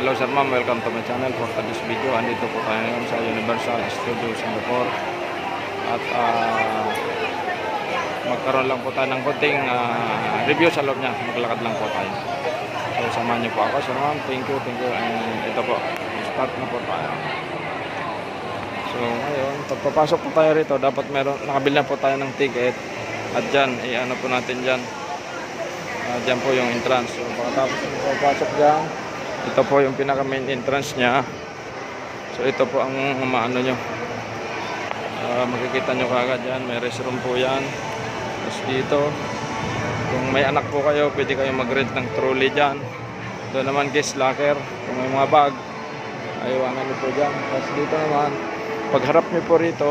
Hello sir ma'am, welcome to my channel for today's video. Andito po tayo ngayon sa Universal Studio Singapore. At ah, magkaroon lang po tayo ng konting ah, review sa loob niya. Maglakad lang po tayo. So samahan niyo po ako sir ma'am. Thank you, thank you. And ito po, start na po tayo. So ngayon, pagpapasok po tayo rito, dapat meron, nakabili na po tayo ng ticket. At dyan, i-ano po natin dyan. Ah, dyan po yung entrance. So pagkatapos ng pagpasok dyan, ito po yung pinaka main entrance niya. So ito po ang maano nyo. Ah, makikita nyo kagad yan. May restroom po yan. Tapos dito, kung may anak po kayo, pwede kayo mag-rent ng trolley dyan. Doon naman guest locker. Kung may mga bag, ayawangan nyo po dyan. Tapos dito naman, pagharap nyo po rito,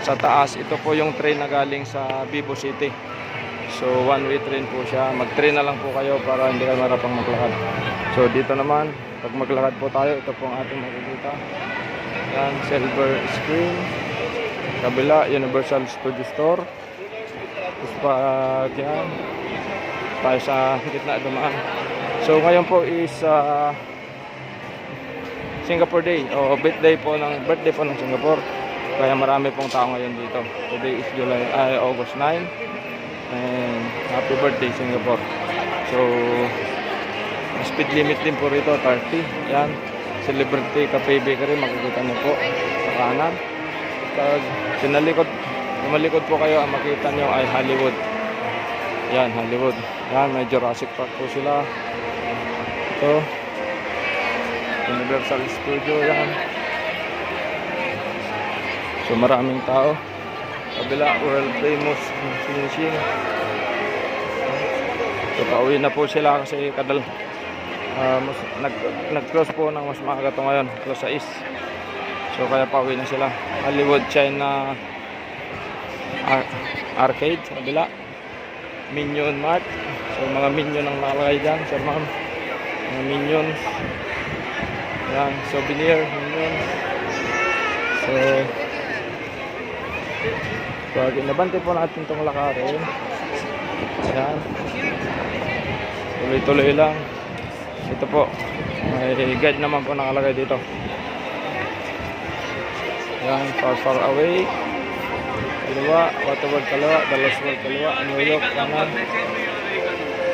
sa taas, ito po yung train na galing sa Vivo City. So one way train po siya. Mag-train na lang po kayo para hindi kayo marapang maglakad. So dito naman, pag maglakad po tayo, ito po ang ating makikita. Yan, silver screen. Kabila, Universal Studio Store. Tapos pag yan, tayo sa gitna dumaan. So ngayon po is ah, Singapore Day o birthday po ng birthday po ng Singapore. Kaya marami pong tao ngayon dito. Today is July ay August 9 and happy birthday Singapore. So speed limit din po rito 30. Yan. Celebrity Cafe Bakery makikita niyo po sa kanan. Pag sinalikod lumalikod po kayo ang makita niyo ay Hollywood. Yan, Hollywood. Yan, may Jurassic Park po sila. Ito. Universal Studio yan. So maraming tao. Kabila, world famous finishing. So pauwi na po sila kasi kadal ah, mas, nag, nag-close po ng mas maaga to ngayon, close sa east. So kaya pauwi na sila. Hollywood China Ar- Arcade sa kabila. Minion Mart. So mga minion ang nakalagay dyan, sir ma'am. Mga minions. Yan, souvenir, minion. So, pag inabante po natin itong lakarin, yan, tuloy-tuloy lang. Ito po, may guide naman po nakalagay dito. Yan, far far away. Kaliwa, Waterworld kaliwa, Dallas World kaliwa, New York kanan,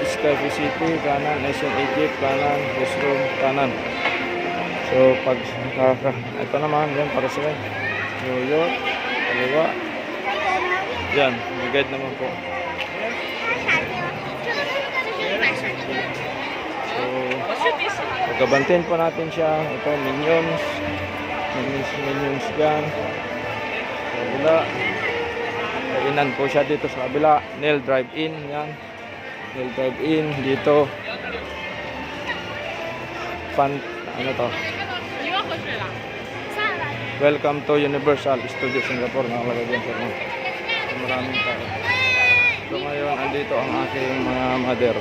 Skyview City kanan, Nation Egypt kanan, Restroom kanan. So pag ito naman yan para sa New York, kaliwa. Yan, may guide naman po. Pagkabantin po natin siya. Ito, minions. Minions, minions yan. Sa kabila. Kainan po siya dito sa kabila. Nail drive-in, yan. Nail drive-in, dito. Fan, ano to? Welcome to Universal Studio Singapore. Nakalagay dyan sa mga. Maraming tao. So ngayon, andito ang aking mga mother.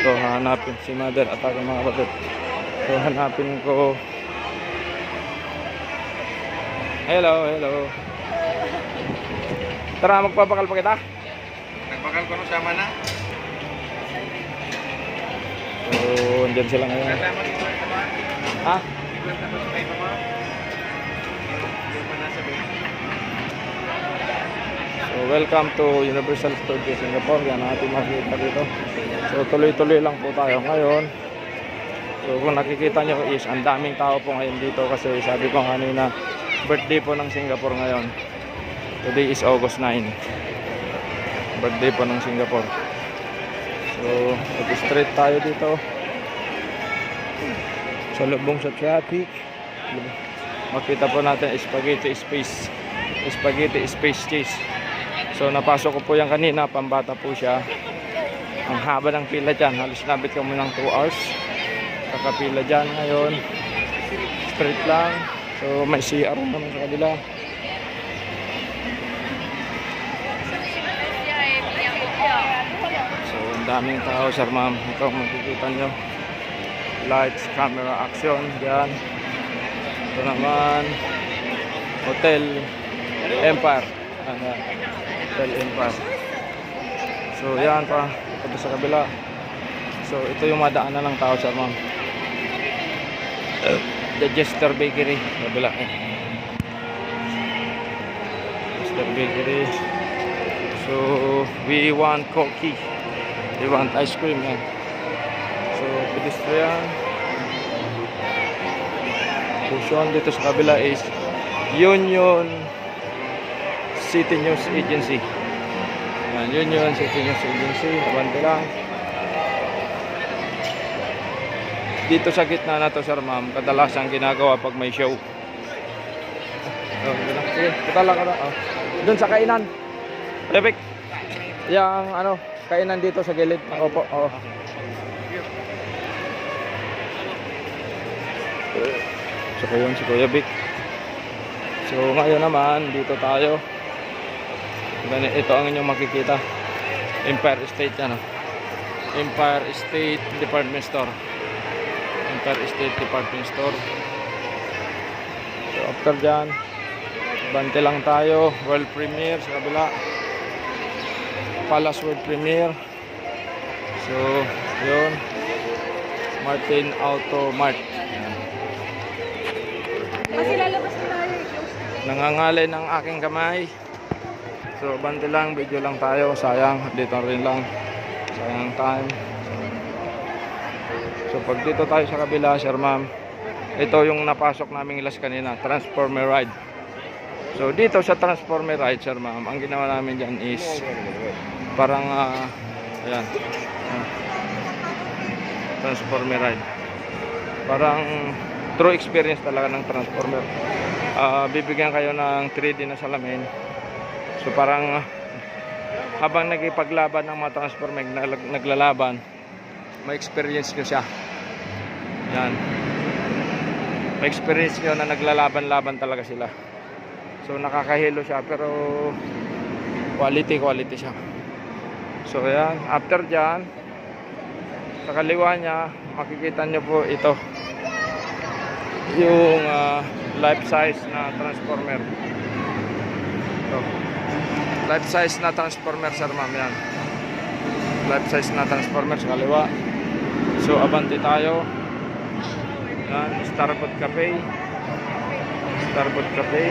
So hanapin si mother at aking mga kapatid. So hanapin ko. Hello, hello. Tara, magpapakal pa kita. Nagbakal ko no sama na. So, andyan sila ngayon. Ha? Welcome to Universal Studio Singapore. Yan ang ating makikita dito. So, tuloy-tuloy lang po tayo ngayon. So, kung nakikita nyo is, ang daming tao po ngayon dito kasi sabi ko kanina, birthday po ng Singapore ngayon. Today is August 9. Birthday po ng Singapore. So, mag-straight tayo dito. Sa lubong sa traffic. Makita po natin spaghetti space. Spaghetti space cheese. So napasok ko po yan kanina, pambata po siya. Ang haba ng pila dyan, halos nabit kami ng 2 hours. Kakapila dyan ngayon. Straight lang. So may CR naman sa kabila. So ang daming tao sir ma'am. Ito makikita nyo. Lights, camera, action. Yan. Ito naman. Hotel Empire. Ano, Hotel Empire. So yan pa. Ito sa kabila. So ito yung madaanan ng tao sir ma'am. The Jester Bakery. Kabila. eh. Jester Bakery. So, we want cookie. We want ice cream. Yan. So, pedestrian. Pushon dito sa kabila is Union City News Agency. Yan, Union City News Agency. Abante lang. Dito sa gitna na to, sir ma'am, kadalasan ginagawa pag may show. Oh, yun lang. Sige, patala ka na. Oh. Doon sa kainan. Lepik. Yang ano, kainan dito sa gilid. Opo. Oh. So, yun si Kuya Vic. So, ngayon naman, dito tayo. Ito ang inyong makikita. Empire State, ano. Empire State Department Store. Empire State Department Store. So, after dyan, bante lang tayo. World Premiere sa kabila. Palace World Premiere. So, yun. Martin Auto Mart. Tayo. nangangalay ng aking kamay so bante lang video lang tayo. Sayang dito rin lang. Sayang time. So pag dito tayo sa kabila sir ma'am ito yung napasok naming ilas kanina transformer ride. So dito sa transformer ride sir ma'am ang ginawa namin dyan is parang ah, ayan. Ah, transformer ride. Parang true experience talaga ng transformer. Ah, bibigyan kayo ng 3D na salamin. So parang habang nagipaglaban ng mga transformer nag- naglalaban, may experience nyo siya. Yan. May experience nyo na naglalaban-laban talaga sila. So nakakahilo siya pero quality quality siya. So yan, after dyan, sa kaliwa niya, makikita nyo po ito yung ah, life size na transformer life size na transformer sir ma'am yan. Life size na transformer sa kaliwa. So abante tayo. Yan Starbucks Cafe. Starbucks Cafe.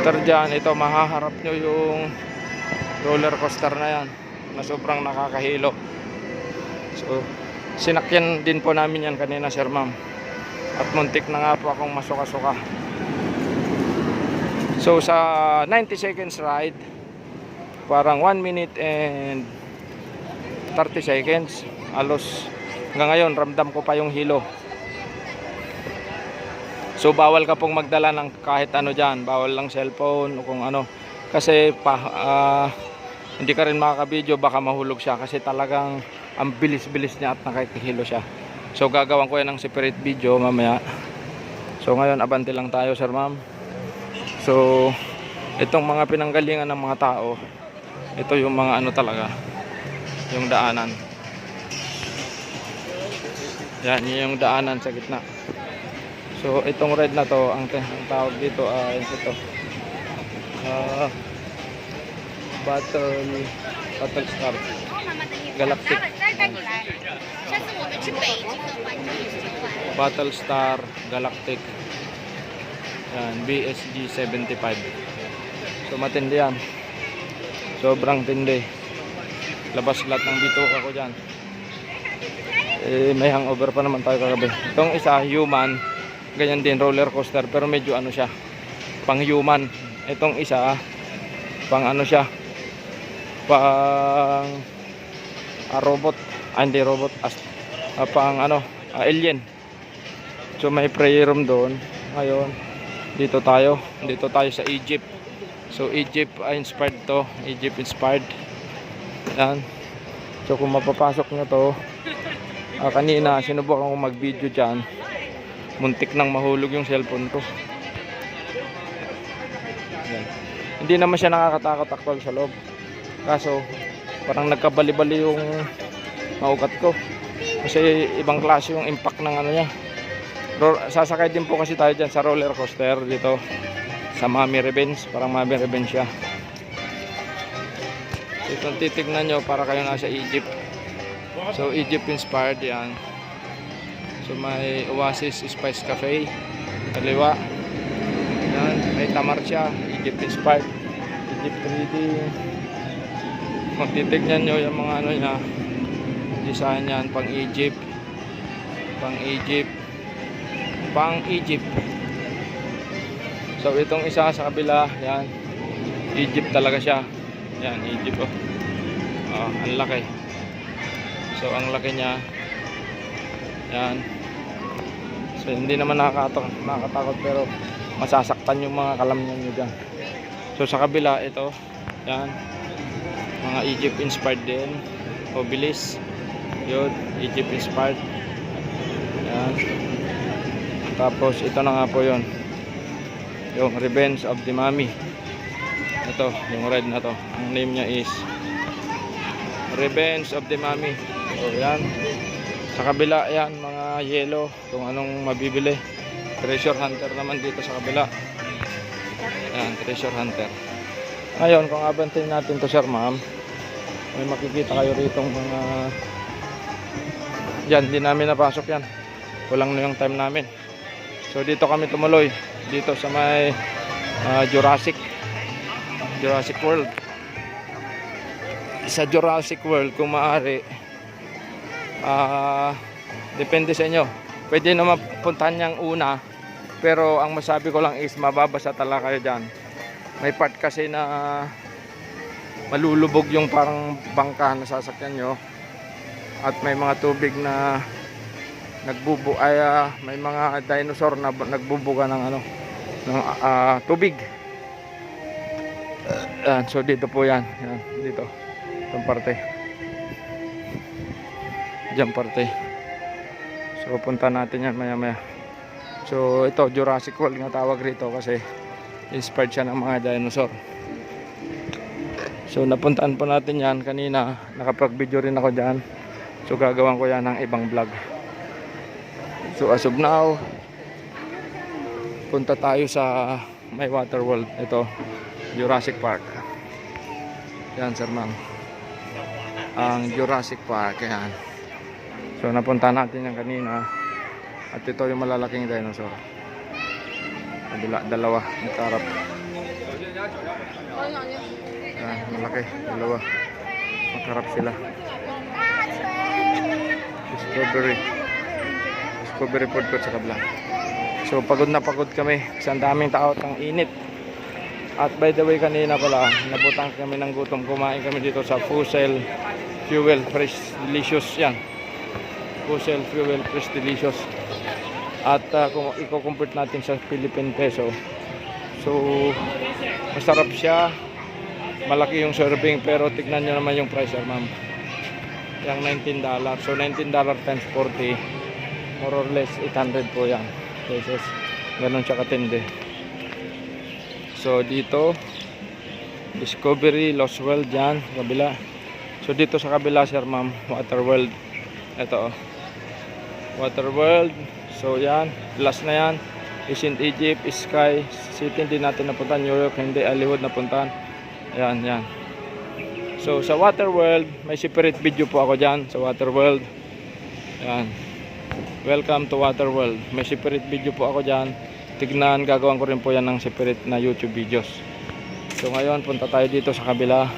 After dyan ito mahaharap nyo yung roller coaster na yan na sobrang nakakahilo. So sinakyan din po namin yan kanina sir ma'am. At muntik na nga po akong masuka-suka so sa 90 seconds ride parang 1 minute and 30 seconds alos hanggang ngayon ramdam ko pa yung hilo so bawal ka pong magdala ng kahit ano dyan bawal lang cellphone o kung ano kasi pa, ah, hindi ka rin makakabideo baka mahulog siya kasi talagang ang bilis-bilis niya at nakikihilo siya. So gagawan ko yan ng separate video mamaya. So ngayon abante lang tayo sir ma'am. So, itong mga pinanggalingan ng mga tao, ito yung mga ano talaga, yung daanan. Yan, yung daanan sa gitna. So, itong red na to, ang, ang tawag dito ay uh, ito. Uh, battle, battle star. Galactic. Battle star, galactic yan BSG 75 so matindi yan. Sobrang tindi. Labas lahat ng bituka ko dyan. Eh, may hangover pa naman tayo kagabi. Itong isa human. Ganyan din roller coaster pero medyo ano siya. Pang human. Itong isa pang ano siya. Pang ah, robot. Ah, hindi robot. As, ah, pang ano ah, alien. So may prayer room doon. Ngayon, dito tayo. Dito tayo sa Egypt. So Egypt ah, inspired to. Egypt inspired. Yan. So kung mapapasok nyo to, ah, kanina sinubukan ko mag-video dyan. Muntik nang mahulog yung cellphone ko. Yan. Hindi naman siya nakakatakot actual sa loob. Kaso, parang nagkabali-bali yung maugat ko. Kasi ibang klase yung impact ng ano niya. Sasakay din po kasi tayo dyan sa roller coaster dito sa Mami Revenge parang Mami Revenge siya kung titignan nyo para kayo nasa Egypt So Egypt inspired yan. So may Oasis Spice Cafe. Kaliwa. Yan. May Tamar siya. Egypt inspired. Egypt reading. Kung titignan nyo yung mga ano niya. Design yan. Pang Egypt. Pang Egypt. Pang Egypt. So itong isa sa kabila. Yan. Egypt talaga siya. Yan. Egypt oh. Oh, ang laki. So ang laki niya. Yan. So hindi naman nakakatakot, nakakatakot pero masasaktan yung mga kalamnan nyo dyan. So sa kabila ito, yan. Mga Egypt inspired din. Obelisk. Yun, Egypt inspired. Yan. Tapos ito na nga po yun. Yung Revenge of the Mummy. Ito, yung red na to. Ang name niya is Revenge of the Mummy. So yan. Sa kabila yan, mga yellow, kung anong mabibili. Treasure hunter naman dito sa kabila. Yan, treasure hunter. Ngayon, kung abantin natin to sir ma'am, may makikita kayo rito mga yan, hindi namin napasok yan. Kulang na yung time namin. So dito kami tumuloy. Dito sa may ah, Jurassic. Jurassic World. Sa Jurassic World, kung maaari, ah depende sa inyo. Pwede naman puntahan niyang una, pero ang masabi ko lang is mababasa talaga kayo dyan. May part kasi na malulubog yung parang bangka na sasakyan nyo at may mga tubig na nagbubu ay ah, may mga dinosaur na bu- nagbubuga ng ano ng ah, tubig. Yan, so dito po yan. Yan, dito. Itong parte. Diyan parte. So punta natin yan maya maya. So ito Jurassic World nga tawag rito kasi inspired siya ng mga dinosaur. So napuntaan po natin yan kanina. Nakapag-video rin ako dyan. So gagawan ko yan ng ibang vlog. So as of now, punta tayo sa may water world. Ito, Jurassic Park. Yan sir ma'am. Ang Jurassic Park. Yan. So napunta natin yan kanina. At ito yung malalaking dinosaur. Kabila, dalawa. Nagkarap. Yan, malaki. Dalawa. Magkarap sila. Discovery. Discovery food court sa kabila. So pagod na pagod kami kasi ang daming tao at ang init. At by the way kanina pala, nabutang kami ng gutom. Kumain kami dito sa Fusel Fuel Fresh Delicious yan. Fusel Fuel Fresh Delicious. At uh, kung i-convert natin sa Philippine peso. So masarap siya. Malaki yung serving pero tignan nyo naman yung price sir ma'am. Yung 19 So 19 times 40 more or less 800 po yan pesos. Ganon siya katindi. So dito Discovery Lost World yan kabila. So dito sa kabila sir ma'am Water World. Ito oh. Water World. So yan, last na yan. Ancient Egypt, Sky City hindi natin napuntahan. New York hindi, Hollywood napuntahan. Yan, yan. So sa Water World, may separate video po ako dyan sa Water World. Yan. Welcome to Water World. May separate video po ako dyan. Tignan, gagawin ko rin po yan ng separate na YouTube videos. So ngayon, punta tayo dito sa kabila.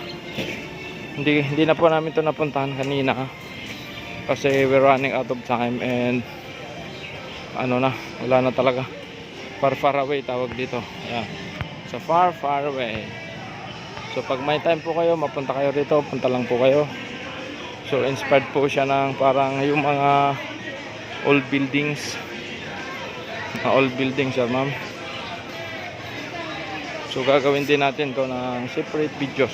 Hindi, hindi na po namin to napuntahan kanina. Kasi we're running out of time and ano na, wala na talaga. Far far away tawag dito. Yan. So far far away. So pag may time po kayo, mapunta kayo rito, punta lang po kayo. So inspired po siya ng parang yung mga old buildings. Mga old buildings siya, ma'am. So gagawin din natin to ng separate videos.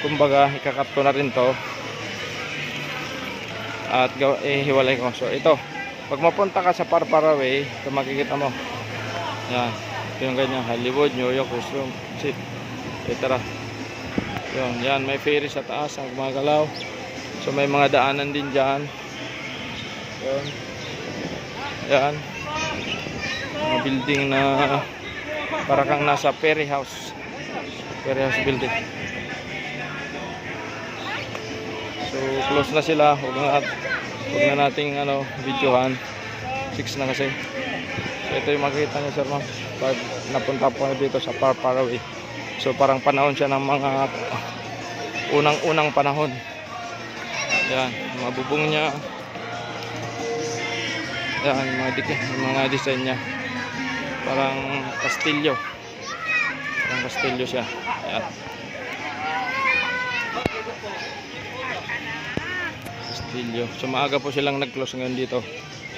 Kumbaga, ikakat ko na rin to. At eh, hiwalay ko. So ito, pag mapunta ka sa Parparaway, ito makikita mo. Yan. Ito yung ganyan, Hollywood, New York, Western, City. Eh, tara. Yun, yan, may ferry sa taas, ang gumagalaw. So, may mga daanan din dyan. Yun. Yan. Mga building na para kang nasa ferry house. Ferry house building. So close na sila. Huwag na, huwag na nating ano, videohan. 6 na kasi. So ito yung makikita niyo sir ma'am. Pag napunta po dito sa Far Far Away. So parang panahon siya ng mga unang-unang panahon. Yan, mga bubong niya. Yan, yung mga, dik- yung mga design niya. Parang kastilyo. Parang kastilyo siya. Yan. Kastilyo. So maaga po silang nag-close ngayon dito.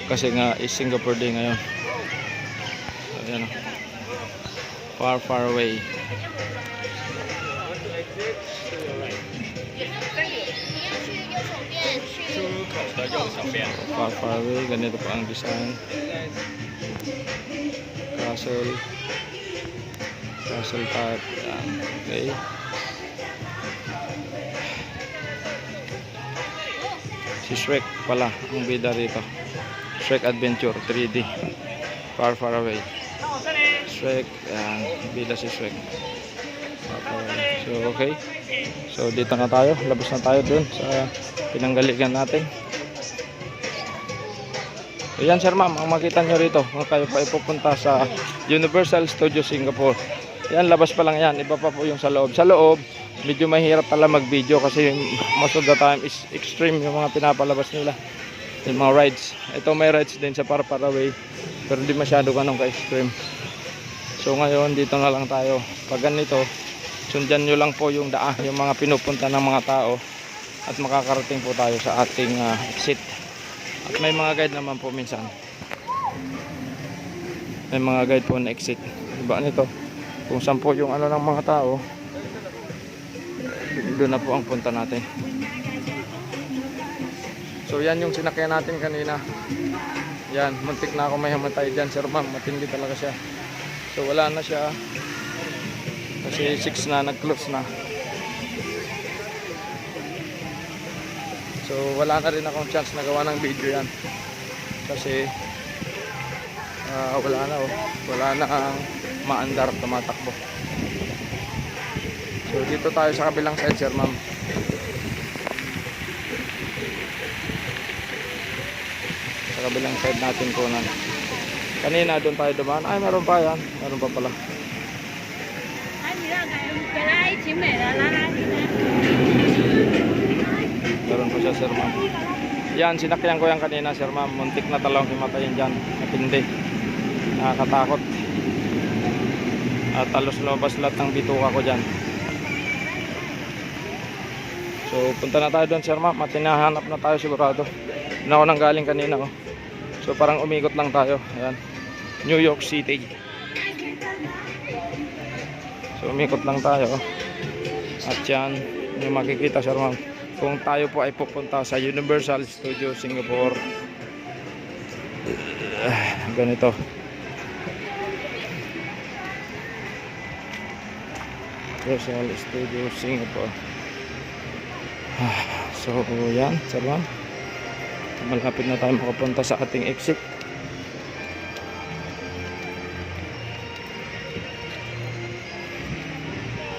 Kasi nga is Singapore Day ngayon. So yan. oh. Far far away. Far far away. Ganito pa ang design. Castle. Castle type. Yan. Okay. Si Shrek pala ang bida rito. Shrek Adventure 3D. Far far away. Shrek. Yan. Bida si Shrek. So okay. So dito na tayo. Labas na tayo dun sa pinanggaligan natin. So yan sir ma'am, ang makita nyo rito kung kayo pa ipupunta sa Universal Studio Singapore. Yan, labas pa lang yan. Iba pa po yung sa loob. Sa loob, medyo mahirap pala mag-video kasi most of the time is extreme yung mga pinapalabas nila. Yung mga rides. Ito may rides din sa Parparaway pero hindi masyado ganun ka-extreme. So ngayon, dito na lang tayo. Pag ganito, sundan nyo lang po yung daan, yung mga pinupunta ng mga tao at makakarating po tayo sa ating ah, exit. May mga guide naman po minsan. May mga guide po na exit. Iba nito. Kung saan po yung ano ng mga tao. Doon na po ang punta natin. So yan yung sinakyan natin kanina. Yan, muntik na ako may hamatay dyan sir ma'am. Matindi talaga siya. So wala na siya. Kasi 6 na, nag-close na. So wala na rin akong chance na gawa ng video yan. Kasi uh, wala na oh. Wala na ang maandar tumatakbo. So dito tayo sa kabilang side sir ma'am. Sa kabilang side natin kunan. Kanina doon tayo dumaan. Ay meron pa yan. Meron pa pala. Ay, mira, kaya yung kalay, chimera, lalaki. Meron po siya sir ma'am. Yan, sinakyan ko yan kanina sir ma'am. Muntik na talong himatayin dyan. Matindi. Nakakatakot. At talos lumabas lahat ng bituka ko dyan. So punta na tayo doon sir ma'am. At hinahanap na tayo sigurado. Na ako nang galing kanina oh. So parang umikot lang tayo. Ayan. New York City. So umikot lang tayo. oh. At yan, yung makikita sir ma'am. Kung tayo po ay pupunta sa Universal Studio Singapore. Ah, ganito. Universal Studio Singapore. Ah, So yan, ma'am. Malapit na tayo makapunta sa ating exit.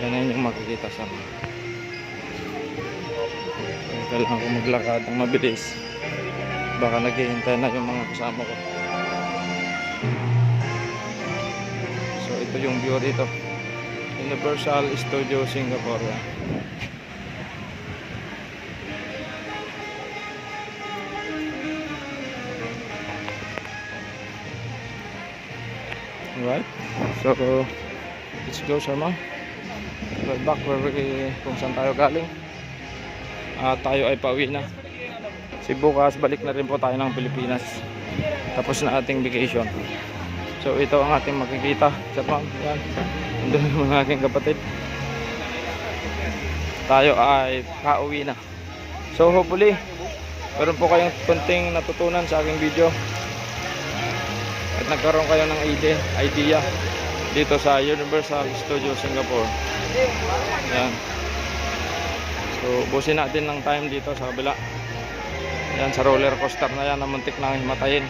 Yan yung makikita sa mga. Kailangan ko maglakad ng mabilis. Baka naghihintay na yung mga kasama ko. So ito yung view dito. Universal Studio Singapore. yan. Alright. So let's go ma'am. Right back where we, kung saan tayo galing. Ah, tayo ay pauwi na. Si bukas balik na rin po tayo ng Pilipinas. Tapos na ating vacation. So ito ang ating makikita. Sir ma'am, yan. Andun yung mga aking kapatid. Tayo ay pauwi na. So hopefully, meron po kayong konting natutunan sa aking video. At nagkaroon kayo ng idea dito sa Universal Studio Singapore. Yan. So, busin natin ng time dito sa kabila. Yan, sa roller coaster na yan na muntik na himatayin.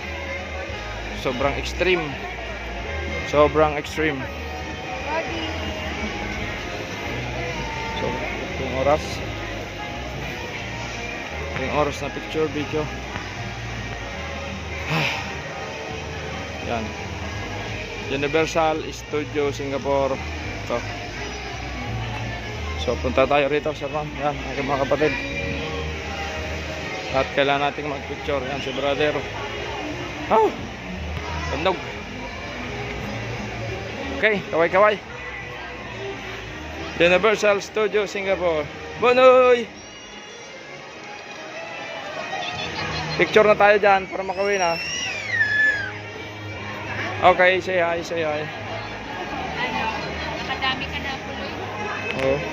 Sobrang extreme. Sobrang extreme. So, yung oras. Ring oras na picture, video. Yan. Universal Studio Singapore. Ito. So, punta tayo rito, Sir Ram. Yan, aking mga kapatid. At kailangan nating mag-picture. Yan, si brother. Oh! Tandog. Okay, kaway-kaway. Universal Studio Singapore. Bonoy! Picture na tayo dyan para makawin na. Okay, say hi, say hi. Ano, nakadami ka na tuloy. Oh.